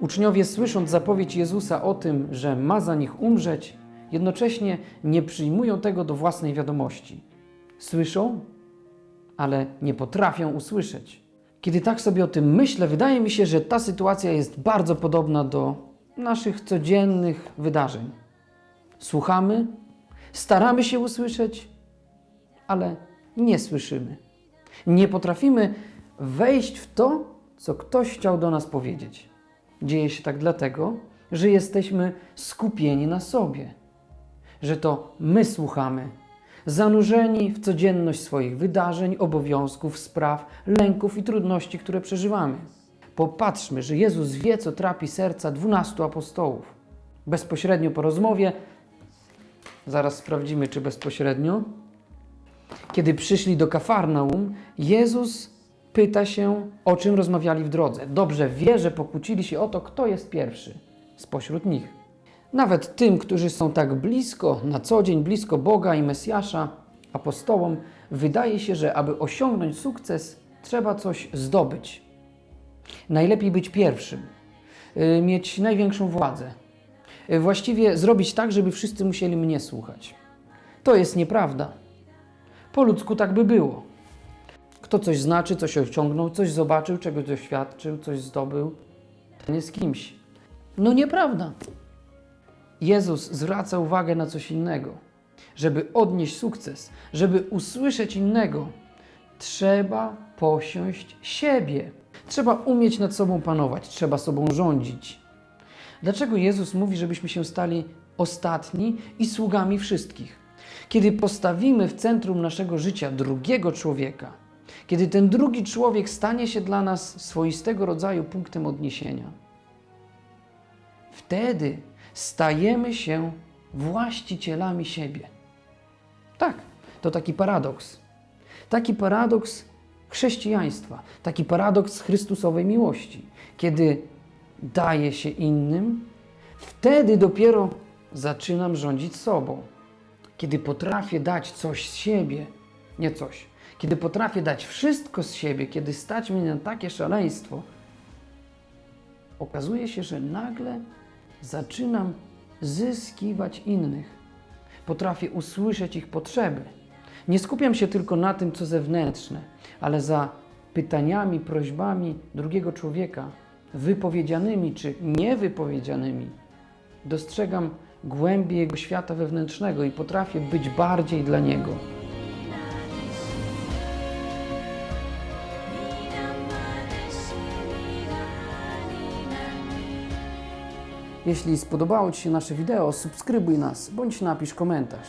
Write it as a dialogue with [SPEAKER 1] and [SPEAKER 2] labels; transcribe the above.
[SPEAKER 1] Uczniowie, słysząc zapowiedź Jezusa o tym, że ma za nich umrzeć, jednocześnie nie przyjmują tego do własnej wiadomości. Słyszą, ale nie potrafią usłyszeć. Kiedy tak sobie o tym myślę, wydaje mi się, że ta sytuacja jest bardzo podobna do naszych codziennych wydarzeń. Słuchamy, staramy się usłyszeć, ale nie słyszymy. Nie potrafimy wejść w to, co ktoś chciał do nas powiedzieć. Dzieje się tak dlatego, że jesteśmy skupieni na sobie, że to my słuchamy, zanurzeni w codzienność swoich wydarzeń, obowiązków, spraw, lęków i trudności, które przeżywamy. Popatrzmy, że Jezus wie, co trapi serca dwunastu apostołów. Bezpośrednio po rozmowie, zaraz sprawdzimy, czy bezpośrednio, kiedy przyszli do Kafarnaum, Jezus pyta się, o czym rozmawiali w drodze. Dobrze wie, że pokłócili się o to, kto jest pierwszy spośród nich. Nawet tym, którzy są tak blisko, na co dzień blisko Boga i Mesjasza, apostołom, wydaje się, że aby osiągnąć sukces, trzeba coś zdobyć. Najlepiej być pierwszym, y, mieć największą władzę. Y, Właściwie zrobić tak, żeby wszyscy musieli mnie słuchać. To jest nieprawda. Po ludzku tak by było. Kto coś znaczy, coś osiągnął, coś zobaczył, czegoś doświadczył, coś zdobył, ten jest kimś. No nieprawda. Jezus zwraca uwagę na coś innego. Żeby odnieść sukces, żeby usłyszeć innego, trzeba posiąść siebie. Trzeba umieć nad sobą panować, trzeba sobą rządzić. Dlaczego Jezus mówi, żebyśmy się stali ostatni i sługami wszystkich? Kiedy postawimy w centrum naszego życia drugiego człowieka, kiedy ten drugi człowiek stanie się dla nas swoistego rodzaju punktem odniesienia, wtedy stajemy się właścicielami siebie. Tak, to taki paradoks. Taki paradoks chrześcijaństwa, taki paradoks Chrystusowej miłości. Kiedy daję się innym, wtedy dopiero zaczynam rządzić sobą. Kiedy potrafię dać coś z siebie, nie coś, kiedy potrafię dać wszystko z siebie, kiedy stać mnie na takie szaleństwo, okazuje się, że nagle zaczynam zyskiwać innych. Potrafię usłyszeć ich potrzeby. Nie skupiam się tylko na tym, co zewnętrzne, ale za pytaniami, prośbami drugiego człowieka, wypowiedzianymi czy niewypowiedzianymi, dostrzegam głębię jego świata wewnętrznego i potrafię być bardziej dla niego. Jeśli spodobało Ci się nasze wideo, subskrybuj nas bądź napisz komentarz.